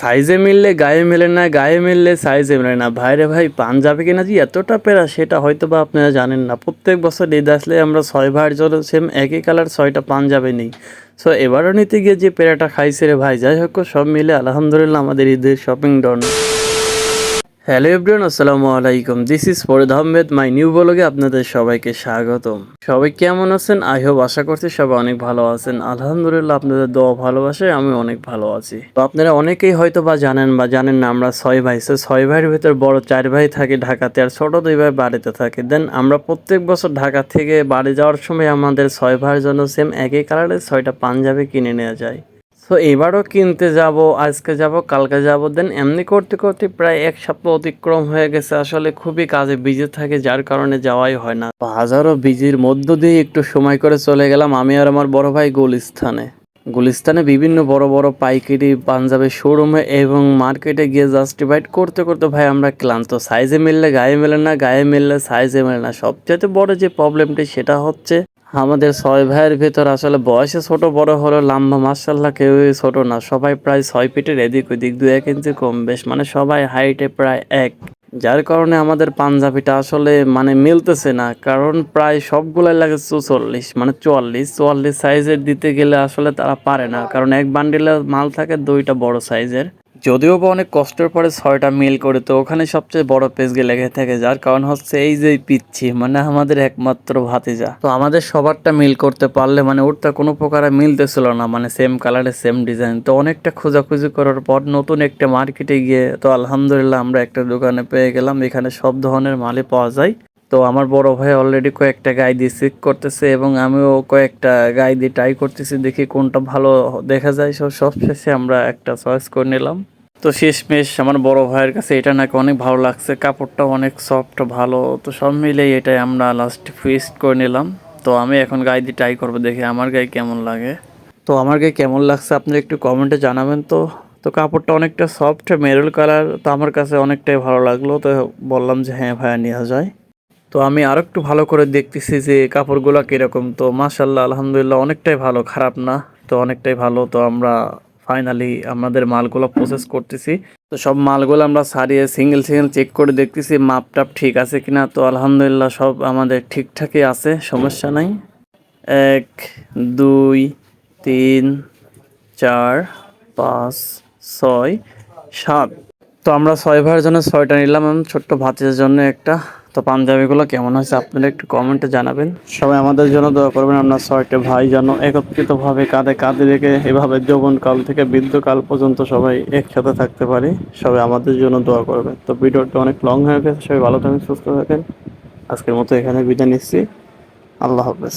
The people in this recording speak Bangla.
সাইজে মিললে, গায়ে মেলে না, গায়ে মিললে সাইজে মেলে না। ভাইরে ভাই, পাঞ্জাবি কিনা যে এতটা পেরা সেটা হয়তো বা আপনারা জানেন না। প্রত্যেক বছর ঈদ আসলে আমরা ছয় ভাইয়ের জন্য সেম একই কালার ছয়টা পাঞ্জাবি নেই। সো এবারও নিতে গিয়ে যে পেরাটা খাইছে রে ভাই, যাই হোক, সব মিলে আলহামদুলিল্লাহ আমাদের ঈদের শপিং ডন হ্যালো এভরিওয়ান, আসসালামু আলাইকুম। This is Farid Ahmed my new ব্লগে আপনাদের সবাইকে স্বাগতম। সবাই কেমন আছেন? আই হোপ আশা করছি সবাই অনেক ভালো আছেন। আলহামদুলিল্লাহ, আপনাদের দোয়া ভালোবাসে আমি অনেক ভালো আছি। তো আপনারা অনেকেই হয়তো বা জানেন বা জানেন না, আমরা ছয় ভাই। সে ছয় ভাইয়ের ভিতর বড় চার ভাই থাকে ঢাকাতে আর ছোট দুই ভাই বাড়িতে থাকে। দেন আমরা প্রত্যেক বছর ঢাকা থেকে বাড়ি যাওয়ার সময় আমাদের ছয় ভাইয়ের জন্য সেম একই কালারের ছয়টা পাঞ্জাবি কিনে নেওয়া যায় তো এবারও কিনতে যাব, আজকে যাব, কালকে যাব দেন এমনি করতে করতে প্রায় এক সপ্তাহ অতিক্রম হয়ে গেছে। আসলে খুবই কাজে বিজি থাকে, যার কারণে যাওয়াই হয় না। হাজারো বিজির মধ্য দিয়ে একটু সময় করে চলে গেলাম আমি আর আমার বড় ভাই গুলিস্থানে গুলিস্তানে বিভিন্ন বড় বড় পাইকারি পাঞ্জাবের শোরুমে এবং মার্কেটে গিয়ে জাস্টিফাইড করতে করতে ভাই আমরা ক্লান্ত। সাইজে মিললে গায়ে মেলে না, গায়ে মিললে সাইজে মেলে না। সবচেয়ে বড় যে প্রবলেমটি সেটা হচ্ছে আমাদের ছয় ভাইয়ের ভেতর আসলে বয়সে ছোট, বড় হলো লাম্বা মার্শাল্লাহ কেউই ছোট না। সবাই প্রায় ছয় ফিটের এদিক ওদিক দু এক ইঞ্চি কম বেশ মানে সবাই হাইটে প্রায় এক। যার কারণে আমাদের পাঞ্জাবিটা আসলে মানে মিলতেছে না, কারণ প্রায় সবগুলাই লাগে চুচল্লিশ মানে চুয়াল্লিশ চুয়াল্লিশ সাইজের দিতে গেলে আসলে তারা পারে না। কারণ এক বান্ডিলে মাল থাকে দুইটা বড় সাইজের যদিও বা অনেক কষ্টের পরে ছয়টা মিল করে, তো ওখানে সবচেয়ে বড় পেজগে লেগে থাকে। যার কারণ হচ্ছে এই যে পিচ্ছি মানে আমাদের একমাত্র ভাতিজা। তো আমাদের সবারটা মিল করতে পারলে মানে ওরটা কোনো প্রকারে মিলতেছিল না মানে সেম কালারের সেম ডিজাইন তো অনেকটা খোঁজাখুঁজি করার পর নতুন একটা মার্কেটে গিয়ে, তো আলহামদুলিল্লাহ আমরা একটা দোকানে পেয়ে গেলাম। এখানে সব ধরনের মালই পাওয়া যায়। তো আমার বড় ভাই অলরেডি কয়েকটা গাই দিয়ে চেক করতেছে এবং আমিও কয়েকটা গাই দিয়ে ট্রাই করতেছি, দেখি কোনটা ভালো দেখা যায়। সব সব শেষে আমরা একটা চয়েস করে নিলাম। তো শেষমেশ আমার বড় ভাইয়ের কাছে এটা নাকি অনেক ভালো লাগছে। কাপড়টা অনেক সফট ভালো। তো সব মিলেই এটাই আমরা লাস্ট ফিস্ট করে নিলাম। তো আমি এখন গায়ে দিয়ে ট্রাই করব, দেখি আমার গায়ে কেমন লাগে। তো আমার গায়ে কেমন লাগছে আপনি একটু কমেন্টে জানাবেন তো। তো কাপড়টা অনেকটা সফট মেরুল কালার তো আমার কাছে অনেকটাই ভালো লাগল। তো বললাম যে হ্যাঁ ভাইয়া নেওয়া যায়। তো আমি আরও একটু ভালো করে দেখতেছি যে কাপড়গুলো কীরকম। তো মাশাল্লাহ আলহামদুলিল্লাহ, অনেকটাই ভালো, খারাপ না। তো অনেকটাই ভালো, তো আমরা ফাইনালি আমাদের মালগুলো প্রসেস করতেছি। তো সব মালগুলো আমরা সারিয়ে সিঙ্গেল সিঙ্গেল চেক করে দেখতেছি মাপ টাপ ঠিক আছে কিনা। তো আলহামদুলিল্লাহ সব আমাদের ঠিকঠাকই আছে, সমস্যা নাই। এক, দুই, তিন, চার, পাঁচ, ছয়, সাত। তো আমরা ছয় ভাইয়ের জন্য ছয়টা নিলাম, ছোট্ট ভাতের জন্য একটা। তো পাঞ্জাবিগুলো কেমন হয়েছে আপনারা একটু কমেন্টে জানাবেন। সবাই আমাদের জন্য দোয়া করবেন, আমরা ছয়টা ভাই যেন একত্রিতভাবে কাঁধে কাঁধে রেখে এভাবে যৌবনকাল থেকে বৃদ্ধকাল পর্যন্ত সবাই একসাথে থাকতে পারি, সবাই আমাদের জন্য দোয়া করবেন। তো ভিডিওটা অনেক লং হয়ে গেছে, সবাই ভালো থাকেন, সুস্থ থাকেন। আজকের মতো এখানে বিদায় নিচ্ছি। আল্লাহ হাফেজ।